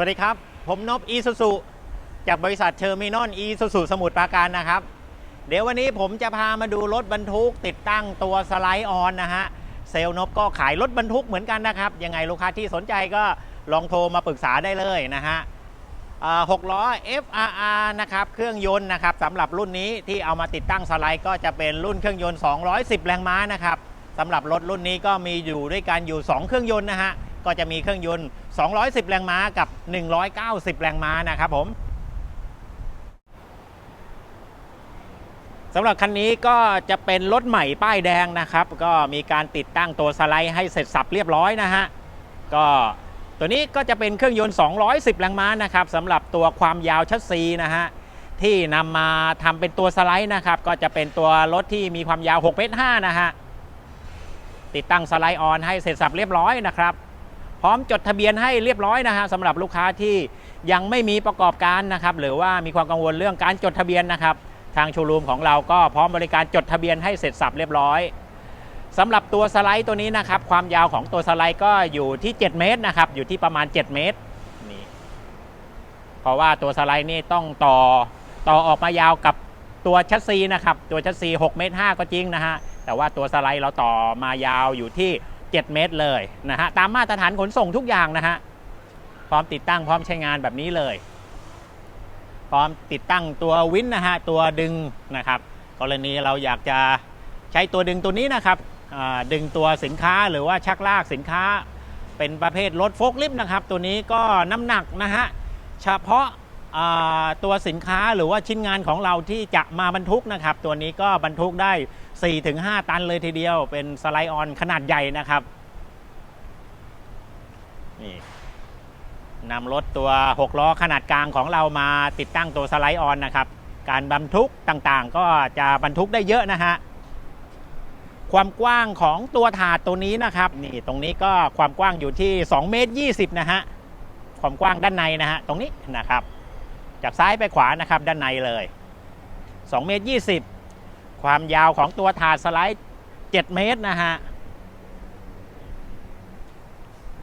วัสดีครับ ผมนบอีซูซูจากบริษัทเทอร์มินอลอีซูซูสมุทรปราการนะครับ เดี๋ยววันนี้ผมจะพามาดูรถบรรทุกติดตั้งตัวสไลด์ออนนะฮะ เซลนบก็ขายรถบรรทุกเหมือนกันนะครับ ยังไงลูกค้าที่สนใจก็ลองโทรมาปรึกษาได้เลยนะฮะหกล้อ FRR นะครับ เครื่องยนต์นะครับสำหรับรุ่นนี้ที่เอามาติดตั้งสไลด์ก็จะเป็นรุ่นเครื่องยนต์ 210 แรงม้านะครับสำหรับรถรุ่นนี้ก็มีอยู่ด้วยกันอยู่ 2 เครื่องยนต์นะฮะ ก็จะมีเครื่องยนต์ 210 แรงม้ากับ 190 แรงม้านะครับผมสำหรับคันนี้ก็จะเป็นรถใหม่ป้ายแดงนะครับ ก็มีการติดตั้งตัวสไลด์ให้เสร็จสับเรียบร้อยนะฮะก็ตัวนี้ก็จะเป็นเครื่องยนต์ 210 แรงม้านะครับสำหรับตัวความยาวชัดซีนะฮะที่นำมาทำเป็นตัวสไลด์นะครับ ก็จะเป็นตัวรถที่มีความยาว6เมตร5นะฮะติดตั้งสไลด์ออนให้เสร็จสับเรียบร้อยนะครับ พร้อมจดทะเบียนให้เรียบร้อยนะฮะสำหรับลูกค้าที่ยังไม่มีประกอบการนะครับหรือว่ามีความกังวลเรื่องการจดทะเบียนนะครับ ทางโชว์รูมของเราก็พร้อมบริการจดทะเบียนให้เสร็จสับเรียบร้อยสำหรับตัวสไลด์ตัวนี้นะครับ ความยาวของตัวสไลด์ก็อยู่ที่ 7 เมตรนะครับอยู่ที่ประมาณ 7 เมตรนี่เพราะว่าตัวสไลด์นี่ต้องต่อต่อออกมายาวกับตัวชัดซีนะครับตัวชัดซี6เมตร5ก็จริงนะฮะแต่ว่าตัวสไลด์เราต่อมายาวอยู่ที่ 7 เมตรเลยนะฮะตามมาตรฐานขนส่งทุกอย่างนะฮะพร้อมติดตั้งพร้อมใช้งานแบบนี้เลย พร้อมติดตั้งตัววินนะฮะตัวดึงนะครับกรณีเราอยากจะใช้ตัวดึงตัวนี้นะครับดึงตัวสินค้าหรือว่าชักลากสินค้า เป็นประเภทรถโฟล์คลิฟต์นะครับ ตัวนี้ก็น้ำหนักนะฮะเฉพาะ ตัวสินค้าหรือว่าชิ้นงานของเราที่จะมาบรรทุกนะครับ ตัวนี้ก็บรรทุกได้ 4-5 ตันเลยทีเดียว เป็นสไลด์ออนขนาดใหญ่นะครับนี่นำรถตัว 6 ล้อขนาดกลางของเรามาติดตั้งตัวสไลด์ออนนะครับ การบรรทุกต่างๆ ก็จะบรรทุกได้เยอะนะฮะความกว้างของตัวถาดตัวนี้นะครับนี่ตรงนี้ก็ความกว้างอยู่ที่2เมตร20นะฮะความกว้างด้านในนะฮะตรงนี้นะครับ จากซ้ายไปขวานะครับด้านในเลย2เมตร20 ความยาวของตัวถาดสไลด์ 7 เมตรนะฮะ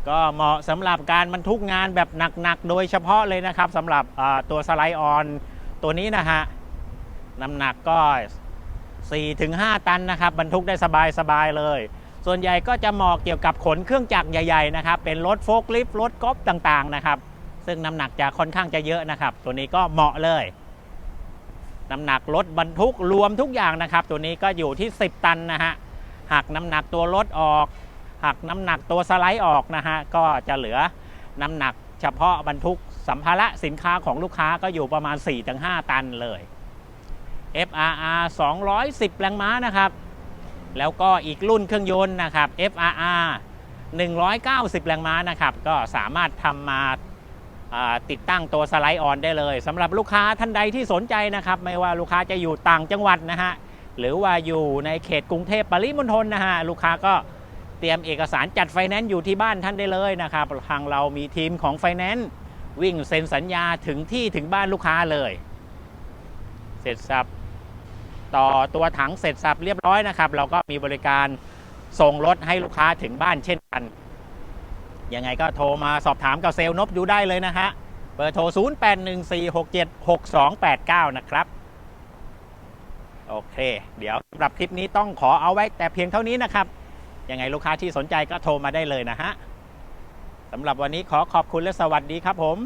ก็เหมาะสำหรับการบรรทุกงานแบบหนักๆ โดยเฉพาะเลยนะครับสำหรับตัวสไลด์ออนตัวนี้นะฮะ น้ำหนักก็ 4-5 ตันนะครับ บรรทุกได้สบายๆเลย ส่วนใหญ่ก็จะเหมาะเกี่ยวกับขนเครื่องจักรใหญ่ ๆ นะครับ เป็นรถโฟล์คลิฟต์รถกอล์ฟต่างๆ นะครับ ซึ่งน้ำหนักจะค่อนข้างจะเยอะนะครับ ตัวนี้ก็เหมาะเลยน้ำหนักรถบรรทุกรวมทุกอย่างนะครับ ตัวนี้ก็อยู่ที่ 10 ตันนะฮะหักน้ำหนักตัวรถออกหักน้ำหนักตัวสไลด์ออกนะฮะก็จะเหลือน้ำหนักเฉพาะบรรทุกสัมภาระสินค้าของลูกค้าก็อยู่ประมาณ 4-5 ตันเลย FRR 210 แรงม้านะครับ แล้วก็อีกรุ่นเครื่องยนต์นะครับ FRR 190 แรงม้านะครับ ก็สามารถทำมาอ่า ติดตั้งตัวสไลด์ออนได้เลยสำหรับลูกค้าท่านใดที่สนใจนะครับ ไม่ว่าลูกค้าจะอยู่ต่างจังหวัดนะฮะหรือว่าอยู่ในเขตกรุงเทพปริมณฑลนะฮะลูกค้าก็เตรียมเอกสารจัดไฟแนนซ์อยู่ที่บ้านท่านได้เลยนะครับทางเรามีทีมของไฟแนนซ์วิ่งเซ็นสัญญาถึงที่ถึงบ้านลูกค้าเลย เสร็จสับต่อตัวถังเสร็จสับเรียบร้อยนะครับ เราก็มีบริการส่งรถให้ลูกค้าถึงบ้านเช่นกัน ยังไงก็โทรมาสอบถามกับเซลล์นบดูได้เลยนะฮะ เบอร์โทร 0814676289 นะครับ โอเค เดี๋ยวสำหรับคลิปนี้ต้องขอเอาไว้แต่เพียงเท่านี้นะครับ ยังไงลูกค้าที่สนใจก็โทรมาได้เลยนะฮะสำหรับวันนี้ขอขอบคุณและสวัสดีครับผม